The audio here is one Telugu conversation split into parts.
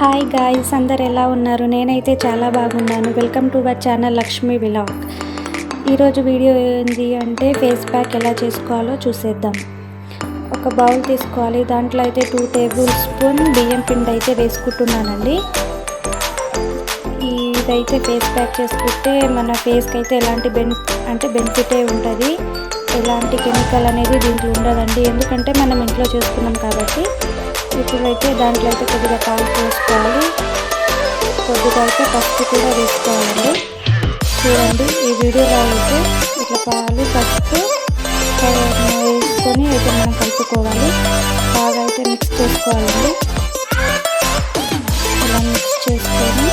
హాయ్ గాయ్స్ అందరు ఎలా ఉన్నారు? నేనైతే చాలా బాగున్నాను. Welcome to our channel Lakshmi vlog ఈరోజు వీడియో ఏంటి అంటే ఫేస్ ప్యాక్ ఎలా చేసుకోవాలో చూసేద్దాం. ఒక బౌల్ తీసుకోవాలి. దాంట్లో అయితే టూ టేబుల్ స్పూన్ బియ్యం పిండి అయితే వేసుకుంటున్నానండి. ఇదైతే ఫేస్ ప్యాక్ చేసుకుంటే మన ఫేస్కి అయితే ఎలాంటి బెన్ అంటే బెనిఫిటే ఉంటుంది. ఎలాంటి కెమికల్ అనేది దీంట్లో ఉండదండి. ఎందుకంటే మనం ఇంట్లో చేసుకున్నాం కాబట్టి. ఇప్పుడైతే దాంట్లో అయితే కొద్దిగా పాలు పోసుకోవాలి. కొద్దిగా అయితే పసుపు కూడా వేసుకోవాలి. చూడండి ఈ వీడియోలో అయితే ఇట్లా పాలు పసుపు వేసుకొని అయితే మనం కలుపుకోవాలి. బాగా అయితే మిక్స్ చేసుకోవాలండి. ఇలా మిక్స్ చేసుకొని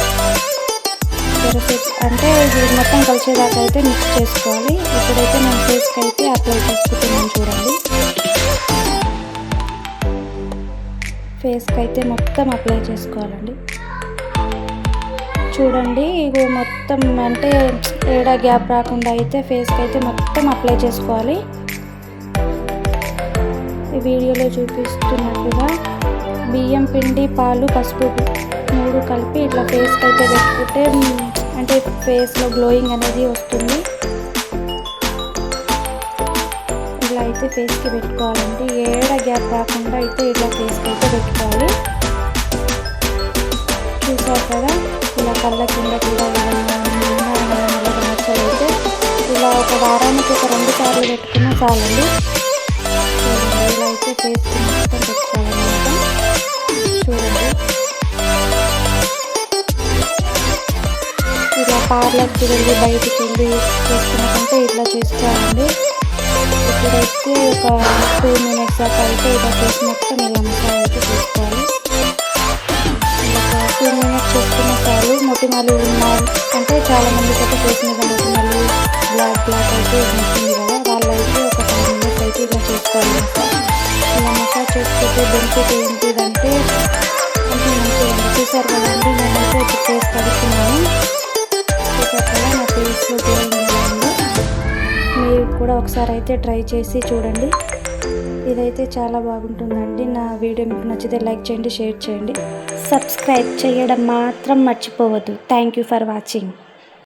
అంటే ఇది మొత్తం కలిసేదాకా అయితే మిక్స్ చేసుకోవాలి. ఇప్పుడైతే నేను ఫేస్కి అయితే అప్లై చేసుకుంటున్నాను చూడండి. ఫేస్కి అయితే మొత్తం అప్లై చేసుకోవాలండి. చూడండి ఇగో మొత్తం అంటే ఏడా గ్యాప్ రాకుండా అయితే ఫేస్కి అయితే మొత్తం అప్లై చేసుకోవాలి. ఈ వీడియోలో చూపిస్తున్నట్టుగా బియ్యం పిండి పాలు పసుపు మూడు కలిపి ఇట్లా ఫేస్కి అయితే పెట్టుకుంటే అంటే ఫేస్లో గ్లోయింగ్ అనేది వస్తుంది. ఇట్లా అయితే ఫేస్కి పెట్టుకోవాలండి. ఏడా గ్యాప్ రాకుండా అయితే ఇట్లా ఫేస్కి పెట్టుకోవాలి. చూసారు కదా ఇలా కళ్ళ కింద కూడా నచ్చలైతే ఇలా ఒక వారానికి ఒక రెండు సార్లు పెట్టుకున్న చాలండి. ఇలా అయితే ఫేస్కి మొత్తం పెట్టుకోవాలన్నమాట. చూడండి. ఇలా పార్లర్కి వెళ్ళి బయటికి వెళ్ళి చేసుకున్న కంటే ఇట్లా చేసుకోవాలండి ఇప్పుడైతే ఒక టూ మినిట్స్ దాకా అయితే ఇలా చేసి మొత్తం ఇలా మసాలా అయితే చేసుకోవాలి ఒక టూ మినిట్స్ చేసుకున్న చాలు మొటిమలు ఉన్నారు అంటే చాలామందికి అయితే చేసిన మీద మొటిమలు బ్లాక్ బ్లాక్ అయితే ఉంటుంది కదా వాళ్ళైతే ఒక ఫైవ్ మినిట్స్ అయితే ఇలా చేసుకోవాలి ఇలా మసాజ్ చేసుకుంటే బెనిఫిట్ ఏంటిదంటే అంటే మంచిగా చూసారు కదండి నేనైతే ఇప్పుడు చేసి కడుతున్నాను చూసారు కదా నా ఫేస్లో కూడా ఒకసారి అయితే ట్రై చేసి చూడండి. ఇదైతే చాలా బాగుంటుందండి. నా వీడియో మీకు నచ్చితే లైక్ చేయండి షేర్ చేయండి. సబ్స్క్రైబ్ చేయడం మాత్రం మర్చిపోవద్దు. Thank you for watching.